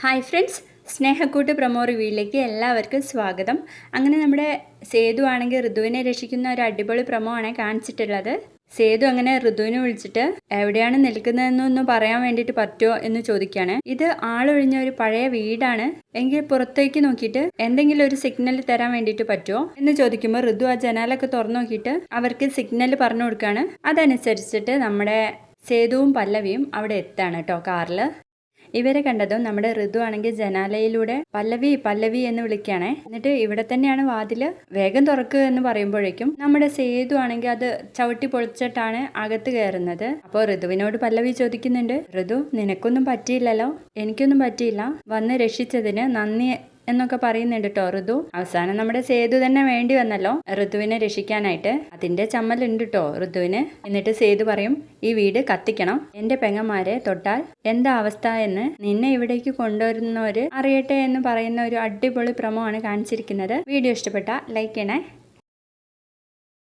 Hi friends Snehakkoottu promo റിവ്യൂയിലേക്ക് എല്ലാവർക്കും സ്വാഗതം. അങ്ങനെ നമ്മുടെ സേതു ആണെങ്കിൽ ഋതുവിനെ രക്ഷിക്കുന്ന ഒരു അടിപൊളി പ്രമോ ആണ് കാണിച്ചിട്ടുള്ളത്. സേതു അങ്ങനെ ഋതുവിനെ വിളിച്ചിട്ട് എവിടെയാണ് നിൽക്കുന്നതെന്നൊന്ന് പറയാൻ വേണ്ടിയിട്ട് പറ്റുമോ എന്ന് ചോദിക്കുകയാണ്. ഇത് ആളൊഴിഞ്ഞ ഒരു പഴയ വീടാണ്. എങ്കിൽ പുറത്തേക്ക് നോക്കിയിട്ട് എന്തെങ്കിലും ഒരു സിഗ്നൽ തരാൻ വേണ്ടിയിട്ട് പറ്റുമോ എന്ന് ചോദിക്കുമ്പോൾ ഋതു ആ ജനാലൊക്കെ തുറന്നു നോക്കിയിട്ട് അവർക്ക് സിഗ്നൽ പറഞ്ഞു കൊടുക്കുകയാണ്. അതനുസരിച്ചിട്ട് നമ്മുടെ സേതുവും പല്ലവിയും അവിടെ എത്താണ് കേട്ടോ കാറിൽ ഇവരെ കണ്ടതും നമ്മുടെ ഋതു ആണെങ്കിൽ ജനാലയിലൂടെ പല്ലവി പല്ലവി എന്ന് വിളിക്കുകയാണേ. എന്നിട്ട് ഇവിടെ തന്നെയാണ് വാതിൽ. വേഗം തുറക്കുക എന്ന് പറയുമ്പോഴേക്കും നമ്മുടെ സേതു ആണെങ്കിൽ അത് ചവിട്ടി പൊളിച്ചിട്ടാണ് അകത്ത് കയറുന്നത്. അപ്പോൾ ഋതുവിനോട് പല്ലവി ചോദിക്കുന്നുണ്ട് ഋതു നിനക്കൊന്നും പറ്റിയില്ലല്ലോ? എനിക്കൊന്നും പറ്റിയില്ല. വന്ന് രക്ഷിച്ചതിന് നന്ദി എന്നൊക്കെ പറയുന്നുണ്ട് കേട്ടോ ഋതു. അവസാനം നമ്മുടെ സേതു തന്നെ വേണ്ടി വന്നല്ലോ ഋതുവിനെ രക്ഷിക്കാനായിട്ട്. അതിന്റെ ചമ്മലുണ്ട് കേട്ടോ ഋതുവിന്. എന്നിട്ട് സേതു പറയും ഈ വീട് കത്തിക്കണം. എന്റെ പെങ്ങന്മാരെ തൊട്ടാൽ എന്താ അവസ്ഥ എന്ന് നിന്നെ ഇവിടേക്ക് കൊണ്ടുവരുന്നവര് അറിയട്ടെ എന്ന് പറയുന്ന ഒരു അടിപൊളി പ്രമോ ആണ് കാണിച്ചിരിക്കുന്നത്. വീഡിയോ ഇഷ്ടപ്പെട്ട ലൈക്ക് ചെയ്യണേ.